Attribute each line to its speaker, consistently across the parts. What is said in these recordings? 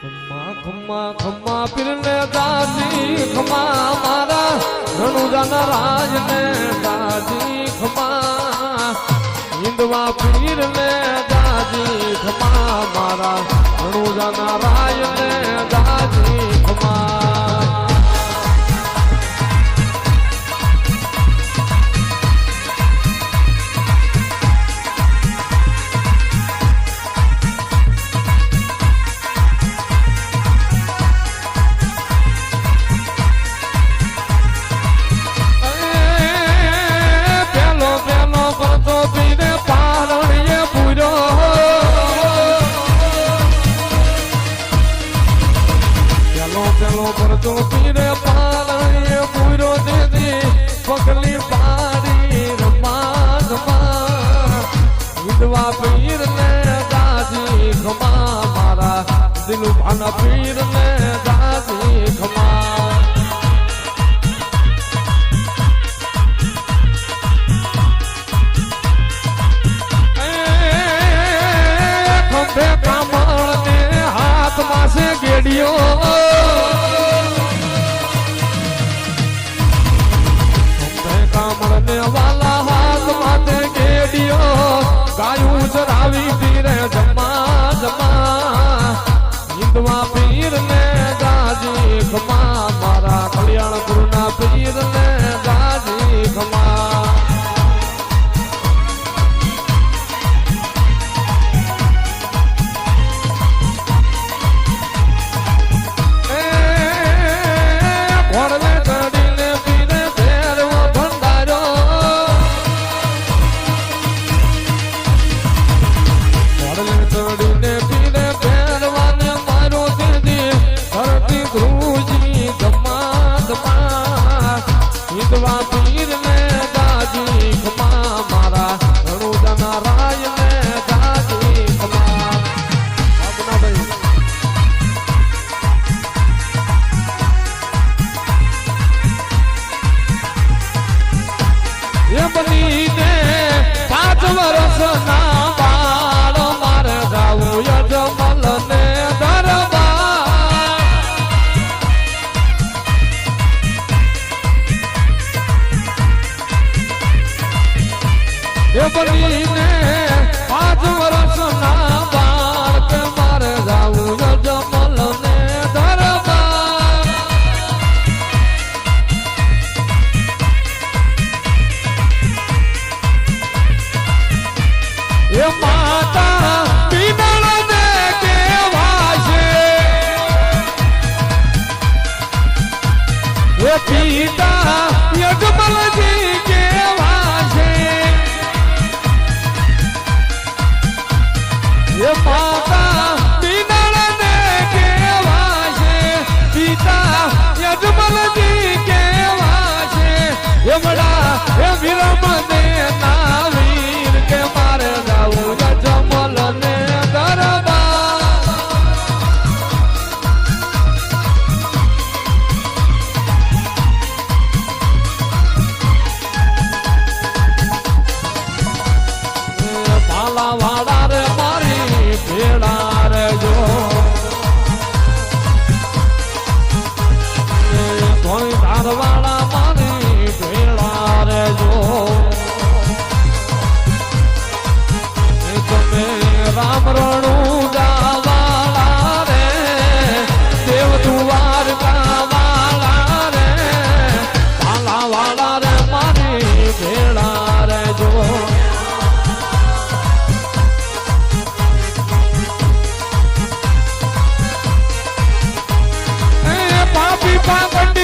Speaker 1: ખમા ખમા ખમા પીરને દાદી ખમા મારા રણુજાના રાજને દાદી ખમા હિંદવા પીરને દાદી ખમા મારા રણુજાના રાજને દાદી ભૂલો કરતો પીરે પાલણીએ પૂરો દેદી, પગલી પારી રમાધમાં વિધવા પીર ને દાદી ખમા મારા દિલુ ભાના પીર ને દાદી ખમા ખંભે કામણ ને હાથમાં ગેડિયો ગાયું ચરાવી પીરે જમા જમા. હિન્દવા પીર ને ગાજી ખમા. મારા કલ્યાણ ગુરુ પીર ને ಕಾಪಾಡ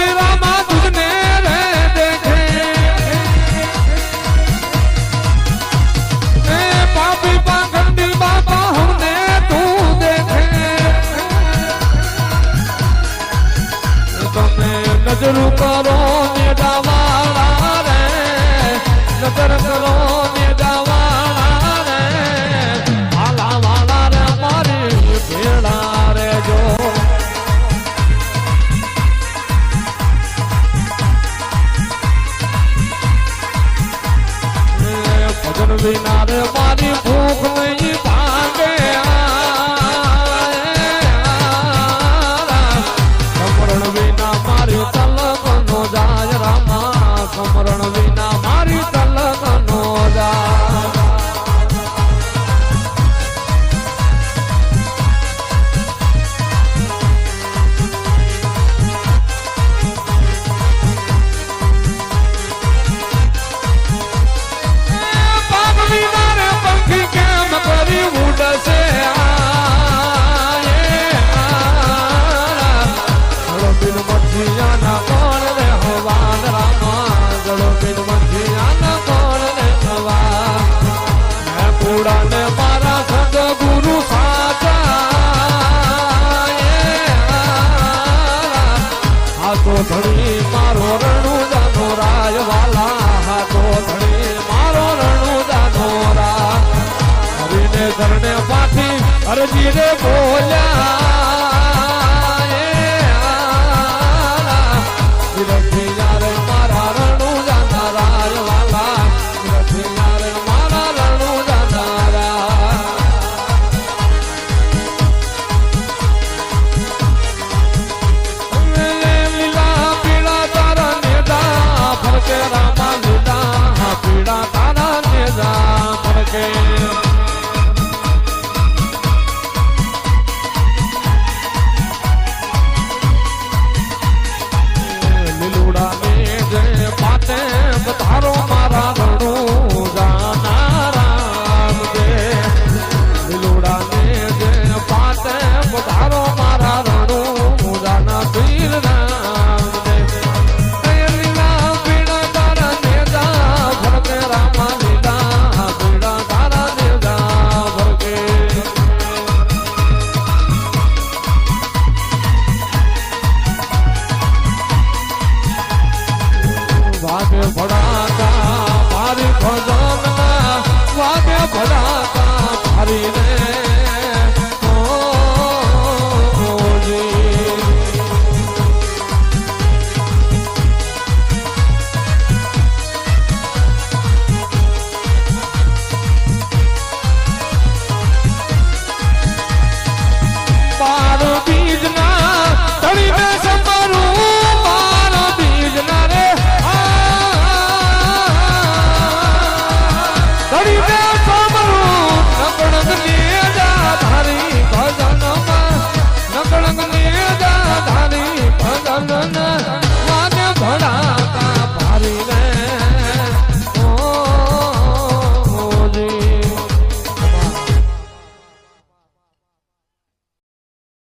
Speaker 1: તારે મારી ભૂખ નહીં ભાગે. કમરણ વિના મારી તલબ જાય રામા. કમરણ વિના કરને પાછી અરજી રે બોલ્યા.